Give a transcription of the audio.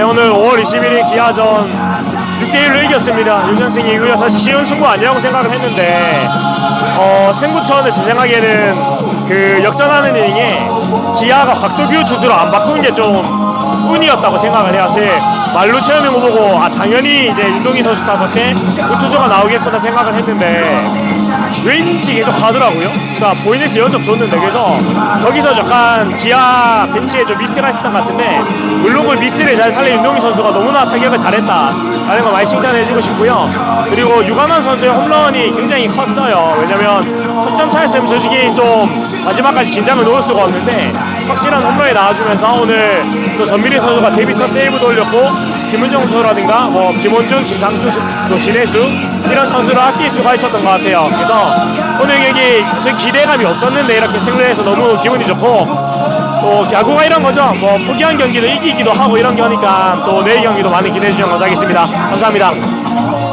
네, 오늘 5월 21일 기아전 6대1로 이겼습니다. 유전승이 이고요. 사실 쉬운 승부 아니라고 생각을 했는데 어, 승부처는 제 생각에는 그 역전하는 이닝에 기아가 곽도규 투수로 안 바꾸는 게좀 운이었다고 생각을 해요. 사실 체험해 보고 아 당연히 이제 윤동희 선수 타석 때 우투수가 나오겠구나 생각을 했는데 왠지 계속 가더라고요. 그러니까 보이네스 연속 줬는데 그래서 거기서 약간 기아 벤치에 좀 미스가 있었던 것 같은데 물론 그 미스를 잘 살린 윤동희 선수가 너무나 타격을 잘했다 라는 거 많이 칭찬해주고 싶고요. 그리고 유관원 선수의 홈런이 굉장히 컸어요. 왜냐면 석점 차였으면 솔직히 좀 마지막까지 긴장을 놓을 수가 없는데 확실한 홈런이 나와주면서 오늘 또 전미리 선수가 데뷔 첫 세이브도 올렸고 김은정 선수라든가 뭐 김원준, 김상수, 또 진해수 이런 선수를 아낄 수가 있었던 것 같아요. 그래서 오늘 경기 기대감이 없었는데 이렇게 승리해서 너무 기분이 좋고 또 야구가 이런 거죠. 뭐 포기한 경기도 이기기도 하고 이런 거니까 또 내일 경기도 많이 기대해 주시면 감사하겠습니다. 감사합니다.